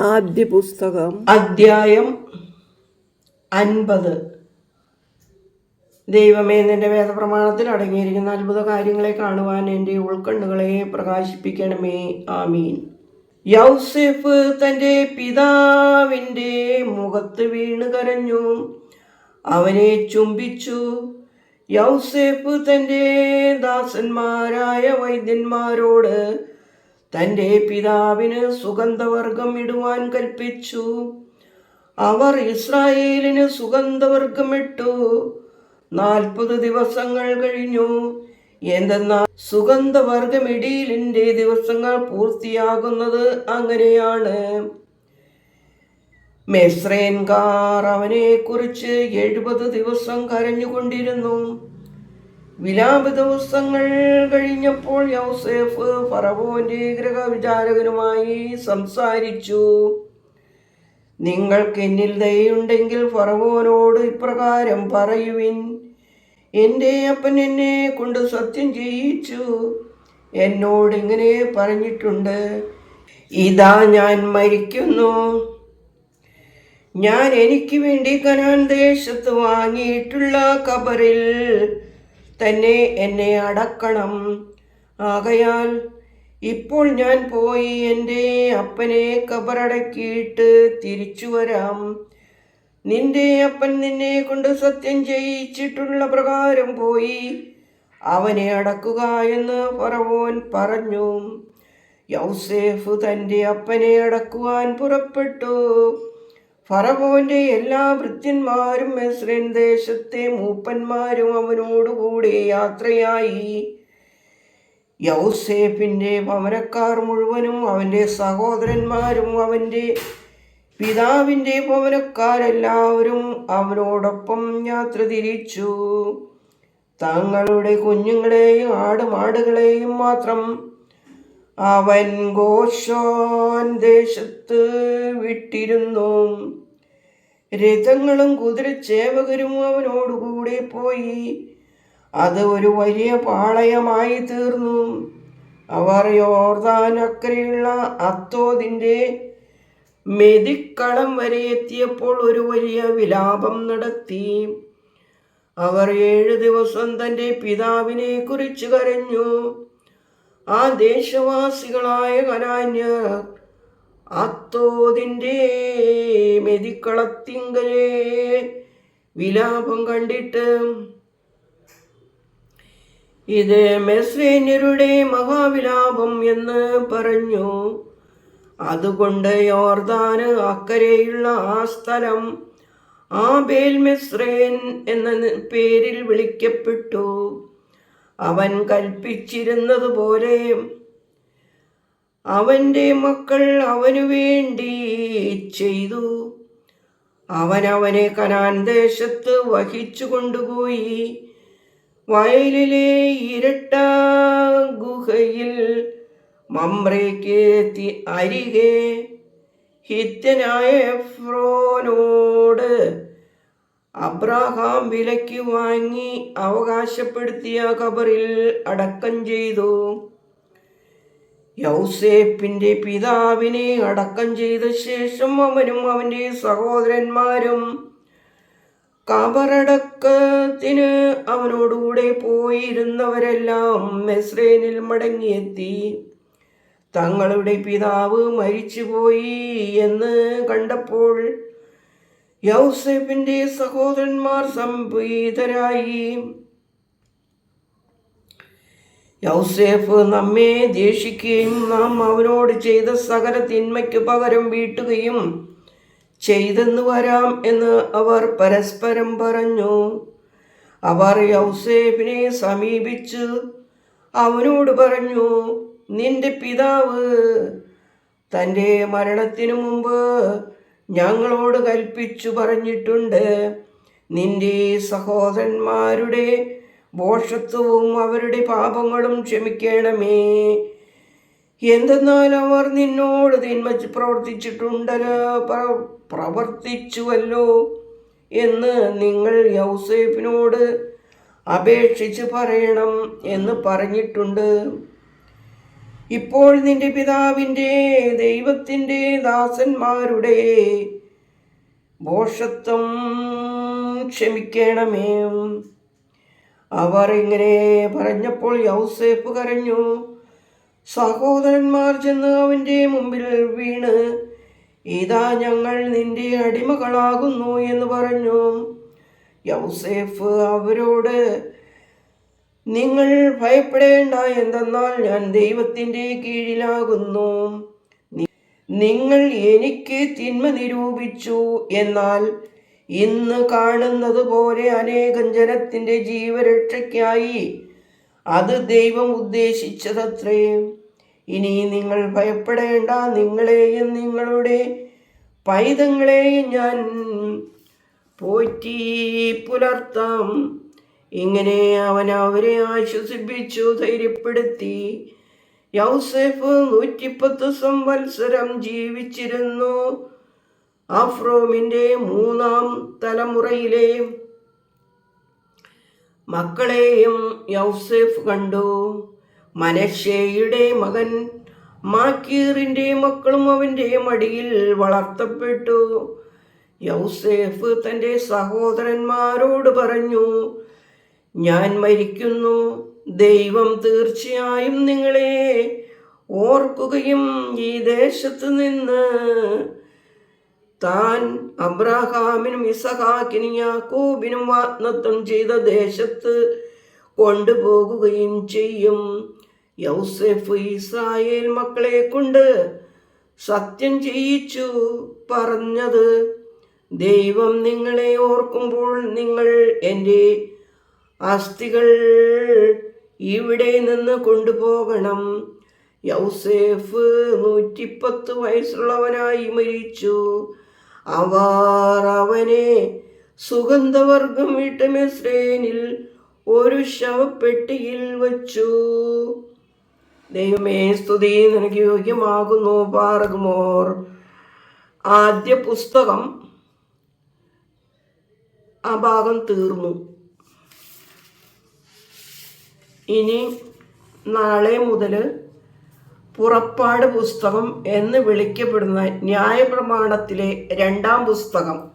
ആദ്യ പുസ്തകം അദ്ധ്യായം അൻപത്. ദൈവമേ നിന്റെ വേദപ്രമാണത്തിൽ അടങ്ങിയിരിക്കുന്ന അത്ഭുത കാര്യങ്ങളെ കാണുവാൻ എന്റെ ഉൾക്കണ്ണുകളെ പ്രകാശിപ്പിക്കണമേ. ആമീൻ. യൗസെഫ് തന്റെ പിതാവിന്റെ മുഖത്ത് വീണ് കരഞ്ഞു. അവനെ ചുംബിച്ചു. യൗസേഫ് തന്റെ ദാസന്മാരായ വൈദ്യന്മാരോട് തന്റെ പിതാവിന് സുഗന്ധവർഗം ഇടുവാൻ കൽപ്പിച്ചു. അവർ ഇസ്രായേലിന് സുഗന്ധവർഗം ഇട്ടു. നാൽപ്പത് ദിവസങ്ങൾ കഴിഞ്ഞു. എന്തെന്നാൽ സുഗന്ധവർഗം ഇടീലിന്റെ ദിവസങ്ങൾ പൂർത്തിയാകുന്നത് അങ്ങനെയാണ്. മെസ്രേൻകാർ അവനെ കുറിച്ച് എഴുപത് ദിവസം കരഞ്ഞുകൊണ്ടിരുന്നു. വിലാപ ദിവസങ്ങൾ കഴിഞ്ഞപ്പോൾ യൗസേഫ് ഫറവോന്റെ ഗൃഹവിചാരകനുമായി സംസാരിച്ചു. നിങ്ങൾക്ക് എന്നിൽ ദയുണ്ടെങ്കിൽ ഫറവോനോട് ഇപ്രകാരം പറയുവിൻ. എന്റെ അപ്പൻ എന്നെ കൊണ്ട് സത്യം ചെയ്യിച്ചു. എന്നോട് ഇങ്ങനെ പറഞ്ഞിട്ടുണ്ട്. ഇതാ ഞാൻ മരിക്കുന്നു. ഞാൻ എനിക്ക് വേണ്ടി കനാൻ ദേശത്ത് വാങ്ങിയിട്ടുള്ള കബറിൽ തന്നെ എന്നെ അടക്കണം. ആകയാൽ ഇപ്പോൾ ഞാൻ പോയി എന്റെ അപ്പനെ കബറടക്കിയിട്ട് തിരിച്ചു വരാം. നിന്റെ അപ്പൻ നിന്നെ കൊണ്ട് സത്യം ചെയ്യിച്ചിട്ടുള്ള പ്രകാരം പോയി അവനെ അടക്കുക എന്ന് ഫറവോൻ പറഞ്ഞു. യൗസേഫ് തന്റെ അപ്പനെ അടക്കുവാൻ പുറപ്പെട്ടു. ഫറവോന്റെ എല്ലാ ഭൃത്യന്മാരും മെസ്രൻ ദേശത്തെ മൂപ്പന്മാരും അവനോടുകൂടെ യാത്രയായി. യൗസേഫിന്റെ ഭവനക്കാർ മുഴുവനും അവന്റെ സഹോദരന്മാരും അവന്റെ പിതാവിന്റെ ഭവനക്കാരെല്ലാവരും അവനോടൊപ്പം യാത്ര തിരിച്ചു. തങ്ങളുടെ കുഞ്ഞുങ്ങളെയും ആടുമാടുകളെയും മാത്രം അവൻ ഗോഷോൻ ദേശത്ത് വിട്ടിരുന്നു. രഥങ്ങളും കുതിരച്ചേവകരും അവനോടുകൂടെ പോയി. അത് ഒരു വലിയ പാളയമായി തീർന്നു. അവർ യോർദാൻ അക്കരെയുള്ള അത്തോതിന്റെ മെതിക്കളം വരെ എത്തിയപ്പോൾ ഒരു വലിയ വിലാപം നടത്തി. അവർ ഏഴ് ദിവസം തന്റെ പിതാവിനെ കുറിച്ച് കരഞ്ഞു. ആ ദേശവാസികളായ കനാന്യർ അത്തോതിന്റെ മെതിക്കളത്തിങ്കലെ വിലാപം കണ്ടിട്ട് ഇത് മെസ്സേന്യരുടെ മഹാവിലാപം എന്ന് പറഞ്ഞു. അതുകൊണ്ട് യോർദാന് അക്കരെയുള്ള ആ സ്ഥലം ആ ബേൽ മെസ്രേൻ എന്ന പേരിൽ വിളിക്കപ്പെട്ടു. അവൻ കൽപ്പിച്ചിരുന്നതുപോലെ അവന്റെ മക്കൾ അവനു വേണ്ടി ചെയ്തു. അവനവനെ അവനെ കനാൻ ദേശത്ത് വഹിച്ചു കൊണ്ടുപോയി. വയലിലെ ഇരട്ട ഗുഹയിൽ മമ്രയ്ക്ക് അരികെ. ഹിത്യനായ ഫ്രോനോട് അബ്രാഹാം വിലയ്ക്ക് വാങ്ങി അവകാശപ്പെടുത്തിയ ഖബറിൽ അടക്കം ചെയ്തു. യൗസേപ്പിന്റെ പിതാവിനെ അടക്കം ചെയ്ത ശേഷം അവനും അവന്റെ സഹോദരന്മാരും കബറടക്കത്തിന് അവനോടുകൂടെ പോയിരുന്നവരെല്ലാം മെസ്രേനിൽ മടങ്ങിയെത്തി. തങ്ങളുടെ പിതാവ് മരിച്ചുപോയി എന്ന് കണ്ടപ്പോൾ യൗസേപ്പിന്റെ സഹോദരന്മാർ സംഭീതരായി യൗസേഫ് നമ്മെ ദേഷിക്കുകയും നാം അവനോട് ചെയ്ത സകല തിന്മയ്ക്ക് പകരം വീട്ടുകയും ചെയ്തെന്ന് വരാം എന്ന് അവർ പരസ്പരം പറഞ്ഞു. അവർ യൗസേഫിനെ സമീപിച്ച് അവനോട് പറഞ്ഞു നിന്റെ പിതാവ് തന്റെ മരണത്തിനു മുമ്പ് ഞങ്ങളോട് കൽപ്പിച്ചു പറഞ്ഞിട്ടുണ്ട്. നിന്റെ സഹോദരന്മാരുടെ ഭോഷത്വവും അവരുടെ പാപങ്ങളും ക്ഷമിക്കണമേ. എന്തെന്നാൽ അവർ നിന്നോട് തിന്മ പ്രവർത്തിച്ചിട്ടുണ്ടല്ലോ. പ്രവർത്തിച്ചുവല്ലോ എന്ന് നിങ്ങൾ യൗസേഫിനോട് അപേക്ഷിച്ച് പറയണം എന്ന് പറഞ്ഞിട്ടുണ്ട്. ഇപ്പോൾ നിന്റെ പിതാവിന്റെ ദൈവത്തിന്റെ ദാസന്മാരുടെ ഭോഷത്വം ക്ഷമിക്കണമേ. അവർ ഇങ്ങനെ പറഞ്ഞപ്പോൾ യൗസേപ്പ് കരഞ്ഞു. സഹോദരന്മാർ ചെന്ന് അവന്റെ മുമ്പിൽ വീണ് ഇതാ ഞങ്ങൾ നിന്റെ അടിമകളാകുന്നു എന്ന് പറഞ്ഞു. യൗസേഫ് അവരോട് നിങ്ങൾ ഭയപ്പെടേണ്ട എന്തെന്നാൽ ഞാൻ ദൈവത്തിന്റെ കീഴിലാകുന്നു. നിങ്ങൾ എനിക്ക് തിന്മ നിരൂപിച്ചു എന്നാൽ ഇന്ന് കാണുന്നത് പോലെ അനേകം ജനത്തിന്റെ ജീവരക്ഷയ്ക്കായി. അത് ദൈവം ഉദ്ദേശിച്ചതത്രേ. ഇനി നിങ്ങൾ ഭയപ്പെടേണ്ട നിങ്ങളെയും നിങ്ങളുടെ പൈതങ്ങളെയും ഞാൻ പോറ്റി പുലർത്താം. ഇങ്ങനെ അവൻ അവരെ ആശ്വസിപ്പിച്ചു ധൈര്യപ്പെടുത്തി. യൗസേഫ് നൂറ്റിപ്പത്ത് സംവത്സരം ജീവിച്ചിരുന്നു. അഫ്രോമിന്റെ മൂന്നാം തലമുറയിലെ മക്കളെയും യൗസെഫ് കണ്ടു. മനശ്ശേയുടെ മകൻ മാക്കീറിന്റെ മക്കളും അവന്റെ മടിയിൽ വളർത്തപ്പെട്ടു. യൗസേഫ് തന്റെ സഹോദരന്മാരോട് പറഞ്ഞു ഞാൻ മരിക്കുന്നു. ദൈവം തീർച്ചയായും നിങ്ങളെ ഓർക്കുകയും ഈ ദേശത്ത് നിന്ന് താൻ അബ്രഹാമിനും ഇസഹാക്കിനും യാക്കോബിനും വാഗ്ദത്തം ചെയ്ത ദേശത്ത് കൊണ്ടുപോകുകയും ചെയ്യും. യൗസെഫ് ഇസ്രായേൽ മക്കളെ കൊണ്ട് സത്യം ചെയ്യിച്ചു പറഞ്ഞത് ദൈവം നിങ്ങളെ ഓർക്കുമ്പോൾ നിങ്ങൾ എന്റെ അസ്ഥികൾ ഇവിടെ നിന്ന് കൊണ്ടുപോകണം. യൗസേഫ് നൂറ്റിപ്പത്ത് വയസ്സുള്ളവനായി മരിച്ചു. അവർ അവനെ സുഗന്ധവർഗം വീട്ടമേ മെസ്രേനിൽ ഒരു ശവപ്പെട്ടിയിൽ വച്ചു. ദൈവമേ സ്തുതി നിനക്ക് യോഗ്യമാകുന്നു പാറകുമോർ. ആദ്യ പുസ്തകം ആ ഭാഗം തീർന്നു. ഇനി നാളെ മുതൽ പുറപ്പാട് പുസ്തകം എന്ന് വിളിക്കപ്പെടുന്ന ന്യായപ്രമാണത്തിലെ രണ്ടാം പുസ്തകം.